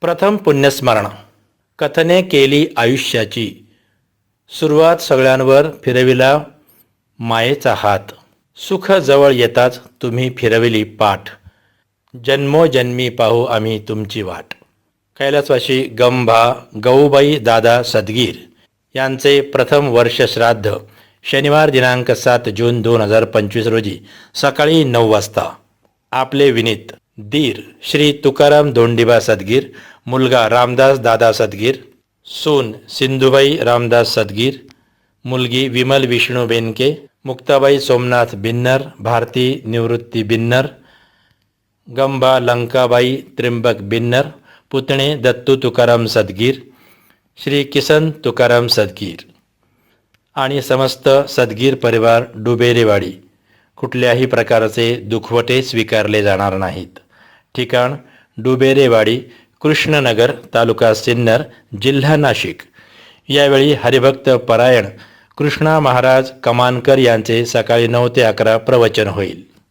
प्रथम पुण्यस्मरण. कथने केली आयुष्याची. सुरुवात सगळ्यांवर फिरविला मायेचा हात. सुख जवळ येताच तुम्ही फिरविली पाठ. जन्मोजन्मी पाहू आम्ही तुमची वाट. कैलासवाशी गंभा गऊबाई दादा सदगीर यांचे प्रथम वर्ष श्राद्ध शनिवार दिनांक सात जून दोन हजार पंचवीस रोजी सकाळी नऊ वाजता. आपले विनीत दीर श्री तुकाराम धोंडिबा सदगीर मुलगा रामदास दादा सदगीर सून सिंधुबाई रामदास सदगीर मुलगी विमल विष्णू बेनके मुक्ताबाई सोमनाथ बिन्नर भारती निवृत्ती बिन्नर गंबा लंकाबाई त्रिंबक बिन्नर पुतणे दत्तू तुकाराम सदगीर श्री किसन तुकाराम सदगीर आणि समस्त सदगीर परिवार डुबेरेवाडी कुठल्याही प्रकारचे दुखवटे स्वीकारले जाणार नाहीत. ठिकाण डुबेरेवाडी कृष्णनगर तालुका सिन्नर जिल्हा नाशिक. यावेळी हरिभक्त परायण कृष्णा महाराज कमानकर यांचे सकाळी नऊ ते अकरा प्रवचन होईल.